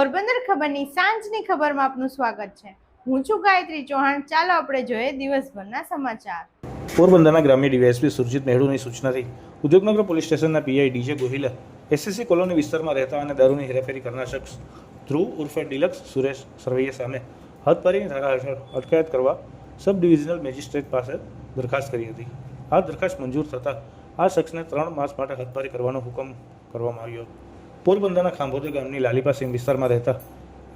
પોરબંદર ખબરની સાંજની ખબરમાં આપનું સ્વાગત છે. હું છું ગાયત્રી ચૌહાણ. ચાલો આપણે જોઈએ દિવસભરના સમાચાર. પોરબંદરના ગ્રામ્ય ડીવાયએસપી સુરજીત મહેડુની સૂચનાથી ઉદ્યોગનગર પોલીસ સ્ટેશનના પીઆઈ ડીજે ગોહિલા એસએસસી કોલોની વિસ્તારમાં રહેતા અને દારૂની હેરાફેરી કરનાર શખ્સ ધ્રુવ ઉર્ફે ડિલક્સ સુરેશ સરવૈયા સામે હદપારીની ધારા હેઠળ અટકાયત કરવા સબ ડિવિઝનલ મેજિસ્ટ્રેટ પાસે દરખાસ્ત કરી હતી. આ દરખાસ્ત મંજૂર થતાં આ શખ્સને ત્રણ માસ માટે હદપારી કરવાનો હુકમ કરવામાં આવ્યો. પોરબંદરના ખાંભોદર ગામની લાલીપા સિંહ વિસ્તારમાં રહેતા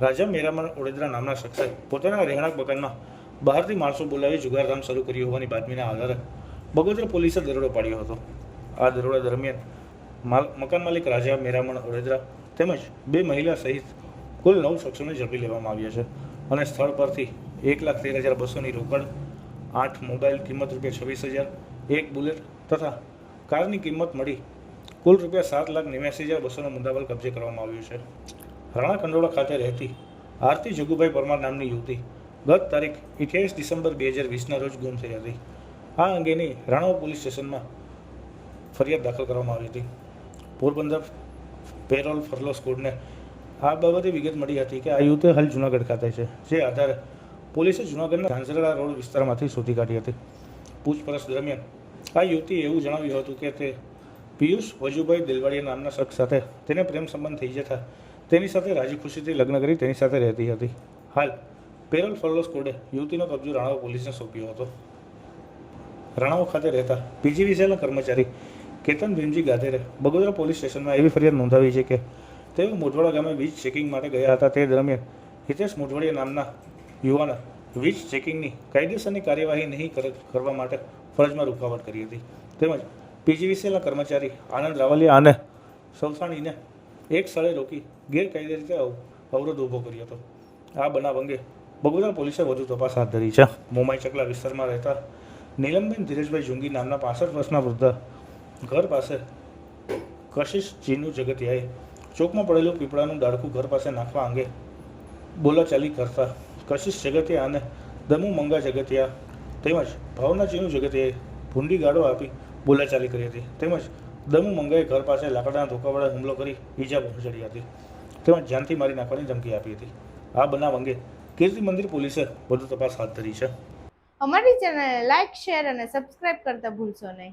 રાજા મેરામણ ઓડેદરા નામના શખ્સે પોતાના રહેણાંક મકાનમાં બહારથી માણસો બોલાવી જુગારધામ શરૂ કર્યું હોવાની બાતમીના આધારે બગોદર પોલીસે દરોડો પાડ્યો હતો. આ દરોડા દરમિયાન મકાન માલિક રાજા મેરામણ ઓડેદરા તેમજ બે મહિલા સહિત કુલ નવ શખ્સોને ઝડપી લેવામાં આવ્યા છે અને સ્થળ પરથી એક લાખ તેર હજાર બસોની રોકડ, આઠ મોબાઈલ કિંમત રૂપિયા છવ્વીસ હજાર, એક બુલેટ તથા કારની કિંમત મળી કુલ રૂપિયા સાત લાખ નેવ્યાસી હજાર બસોનો મુદ્દાબલ કબજે કરવામાં આવ્યો છે. રાણા કંડોળા ખાતે રહેતી આરતી જગુભાઈ પરમાર નામની યુવતી ગત તારીખ અઠ્યાવીસ ડિસેમ્બર બે હજાર વીસના રોજ ગુમ થઈ હતી. આ અંગેની રાણાઓ પોલીસ સ્ટેશનમાં ફરિયાદ દાખલ કરવામાં આવી હતી. પોરબંદર પેરોલ ફરલો સ્કોડને આ બાબતે વિગત મળી હતી કે આ યુવતી હાલ જુનાગઢ ખાતે છે, જે આધારે પોલીસે જુનાગઢના ઝાંઝરડા રોડ વિસ્તારમાંથી શોધી કાઢી હતી. પૂછપરછ દરમિયાન આ યુવતીએ એવું જણાવ્યું હતું કે તે પિયુષ વજુભાઈ દિલવાડિયા નામના શખ્સ સાથે તેને પ્રેમ સંબંધ થઈ જતા તેની સાથે રાજી ખુશીથી લગ્ન કરી તેની સાથે રહેતી હતી. હાલ, પેરોલ ફરલોસ કોડે યુવતીનો કબજો રાણાવા પોલીસને સોંપ્યો હતો. રાણાઓ ખાતે રહેતા પીજીવીસીએલના કર્મચારી કેતન ભીમજી ગાધેરે બગોદરા પોલીસ સ્ટેશનમાં એવી ફરિયાદ નોંધાવી છે કે તેઓ મોઢવાડા ગામે વીજ ચેકિંગ માટે ગયા હતા. તે દરમિયાન હિતેશ મોઢવાડિયા નામના યુવાને વીજ ચેકિંગની કાયદેસરની કાર્યવાહી નહીં કર- કરવા માટે ફરજમાં રૂકાવટ કરી હતી. તેમજ પીજીવીસીએલના કર્મચારી આનંદ રાવલિયા અને સૌસાણીને એક સ્થળે રોકી ગેરકાયદે રીતે અવરોધ ઊભો કર્યો હતો. આ બનાવ અંગે બગોદરા પોલીસે વધુ તપાસ હાથ ધરી છે. મોમાઈ ચકલા વિસ્તારમાં રહેતા નીલમબેન ધીરજભાઈ જુંગી નામના પાસઠ વર્ષના વૃદ્ધ ઘર પાસે કશિશ ચીનુ જગતિયાએ ચોકમાં પડેલું પીપળાનું ડાળખું ઘર પાસે નાખવા અંગે બોલાચાલી કરતા કશિશ જગતિયા અને દમુ મંગા જગતિયા તેમજ ભાવના ચીનુ જગતિયાએ ભૂંડી ગાળો આપી બોલાચાલી કરી હતી. તેમજ દમુ મંગાએ ઘર પાસે લાકડાના ધોકા વડે હુમલો કરી ઈજા પહોંચાડી હતી. તેમજ જાનથી મારી નાખવાની ધમકી આપી હતી. આ બનાવ અંગે કીર્તિ મંદિર પોલીસે વધુ તપાસ હાથ ધરી છે. અમારી ચેનલને લાઇક શેર અને સબસ્ક્રાઇબ કરતા ભૂલશો નહીં.